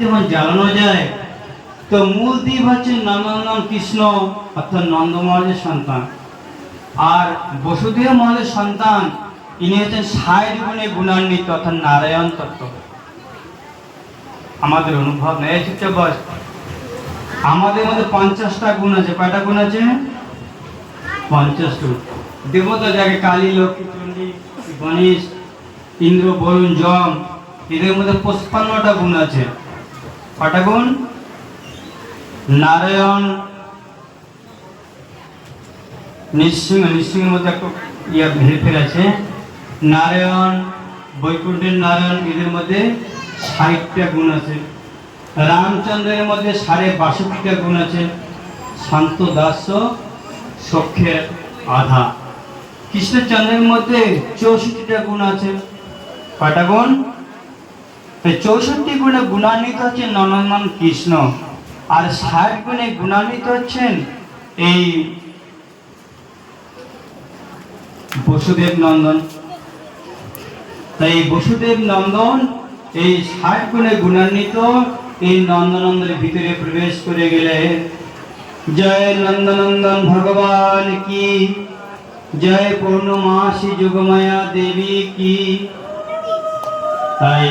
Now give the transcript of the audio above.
যেমন জ্বালানো যায়, তো মূল দ্বীপ হচ্ছে নন্দনন্দন কৃষ্ণ, অর্থাৎ নন্দমহারাজের সন্তান। আর বসুদেব মহারাজের সন্তান, ইনি হচ্ছেন ষাট গুণে গুণান্বিত, অর্থাৎ নারায়ণ তত্ত্ব। আমাদের অনুভব নেই চুপচাপ বস আমাদের মধ্যে পঞ্চাশটা গুণ আছে, কয়টা গুণ আছে? পঞ্চাশটা দেবতা যাকে কালী, লক্ষ্মী, চণ্ডী, গণেশ, ইন্দ্র, বরুণ, যম, এদের মধ্যে পঁচপান্নটা গুণ আছে। কটা গুণ নারায়ণ। নৃসিংহ, নৃসিংহের মধ্যে একটু ইয়া আছে। নারায়ণ, বৈকুণ্ঠের নারায়ণ, এদের মধ্যে ষাটটা গুণ আছে। রামচন্দ্রের মধ্যে সাড়ে বাষট্টিটা গুণ আছে। শান্ত দাস সখ্যের আধা। কৃষ্ণচন্দ্রের মধ্যে চৌষট্টিটা গুণ আছে। কয়টা গুণ চৌষট্টি গুণে গুণান্বিত হচ্ছে নন্দন কৃষ্ণ। আর ষাট গুণে গুণান্বিত হচ্ছেন এই বসুদেব নন্দন। তাই এই বসুদেব নন্দন এই ষাট গুণে গুণান্বিত এই নন্দনন্দনের ভিতরে প্রবেশ করে গেলে, জয় নন্দনন্দন ভগবান কি? জয় পূর্ণমাসী যুগমায়া দেবী কি? তাই